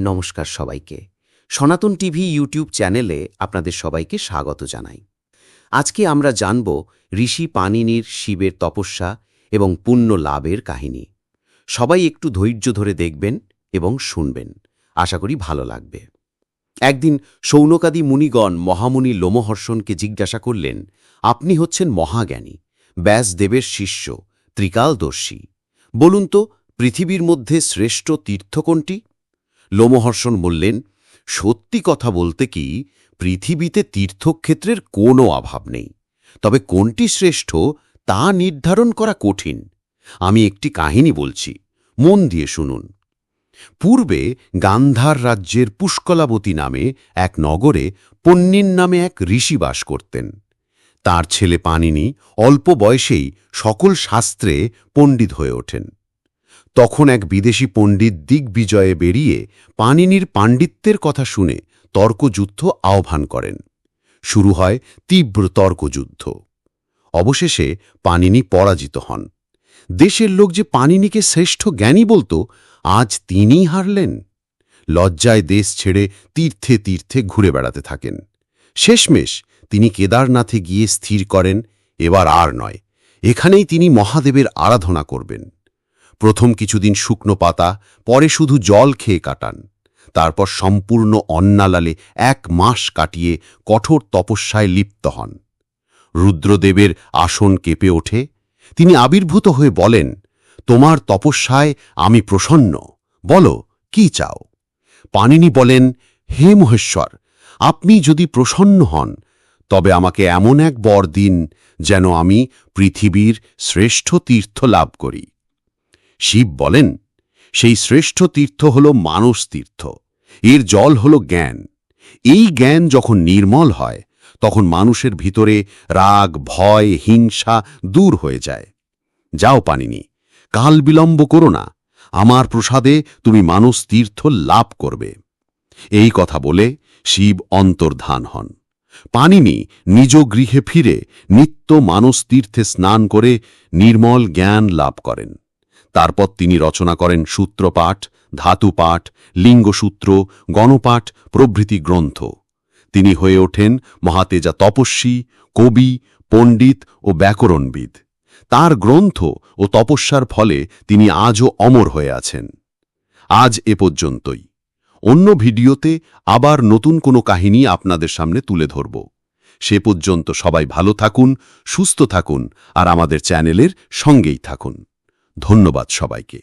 নমস্কার সবাইকে। সনাতন টিভি ইউটিউব চ্যানেলে আপনাদের সবাইকে স্বাগত জানাই। আজকে আমরা জানব ঋষি পানিনির শিবের তপস্যা এবং পুণ্য লাভের কাহিনী। সবাই একটু ধৈর্য ধরে দেখবেন এবং শুনবেন। আশা করি ভালো লাগবে। একদিন সৌনকাদি মুনিগণ মহামুনি লোমহর্ষণকে জিজ্ঞাসা করলেন, আপনি হচ্ছেন মহাজ্ঞানী, ব্যাসদেবের শিষ্য, ত্রিকালদর্শী। বলুন তো, পৃথিবীর মধ্যে শ্রেষ্ঠ তীর্থ কোনটি? লোমহর্ষণ বললেন, সত্যি কথা বলতে কি, পৃথিবীতে তীর্থক্ষেত্রের কোনো অভাব নেই। তবে কোনটি শ্রেষ্ঠ তা নির্ধারণ করা কঠিন। আমি একটি কাহিনী বলছি, মন দিয়ে শুনুন। পূর্বে গান্ধার রাজ্যের পুষ্কলাবতী নামে এক নগরে পন্নিন নামে এক ঋষি বাস করতেন। তার ছেলে পানিনি অল্প বয়সেই সকল শাস্ত্রে পণ্ডিত হয়ে ওঠেন। তখন এক বিদেশি পণ্ডিত দিগ্বিজয়ে বেরিয়ে পানিনির পাণ্ডিত্যের কথা শুনে তর্কযুদ্ধ আহ্বান করেন। শুরু হয় তীব্র তর্কযুদ্ধ। অবশেষে পানিনি পরাজিত হন। দেশের লোক যে পানিনিকে শ্রেষ্ঠ জ্ঞানী বলতো, আজ তিনিই হারলেন। লজ্জায় দেশ ছেড়ে তীর্থে তীর্থে ঘুরে বেড়াতে থাকেন। শেষমেশ তিনি কেদারনাথে গিয়ে স্থির করেন, এবার আর নয়। এখানেই তিনি মহাদেবের আরাধনা করবেন। প্রথম কিছুদিন শুকনো পাতা, পরে শুধু জল খেয়ে কাটান। তারপর সম্পূর্ণ অন্নালালে এক মাস কাটিয়ে কঠোর তপস্যায় লিপ্ত হন। রুদ্রদেবের আসন কেঁপে ওঠে। তিনি আবির্ভূত হয়ে বলেন, তোমার তপস্যায় আমি প্রসন্ন। বলো, কি চাও? পানিনি বলেন, হে মহেশ্বর, আপনি যদি প্রসন্ন হন, তবে আমাকে এমন এক বর দিন যেন আমি পৃথিবীর শ্রেষ্ঠ তীর্থ লাভ করি। শিব বলেন, সেই শ্রেষ্ঠ তীর্থ হল মানস তীর্থ। এর জল হল জ্ঞান। এই জ্ঞান যখন নির্মল হয়, তখন মানুষের ভিতরে রাগ, ভয়, হিংসা দূর হয়ে যায়। যাও পানিনি, কাল বিলম্ব করো না, আমার প্রসাদে তুমি মানস তীর্থ লাভ করবে এই কথা বলে শিব অন্তর্ধান হন। পানিনি, নিজ গৃহে ফিরে নিত্য মানস তীর্থে স্নান করে নির্মল জ্ঞান লাভ করেন। তারপর তিনি রচনা করেন সূত্রপাঠ, ধাতুপাঠ, লিঙ্গসূত্র, গণপাঠ, প্রভৃতি গ্রন্থ। তিনি হয়ে ওঠেন মহাতেজা তপস্বী, কবি, পণ্ডিত ও ব্যাকরণবিদ। তার গ্রন্থ ও তপস্যার ফলে তিনি আজও অমর হয়ে আছেন। আজ এ পর্যন্তই। অন্য ভিডিওতে আবার নতুন কোনো কাহিনী আপনাদের সামনে তুলে ধরব। সে পর্যন্ত সবাই ভালো থাকুন, সুস্থ থাকুন, আর আমাদের চ্যানেলের সঙ্গেই থাকুন। ধন্যবাদ সবাইকে।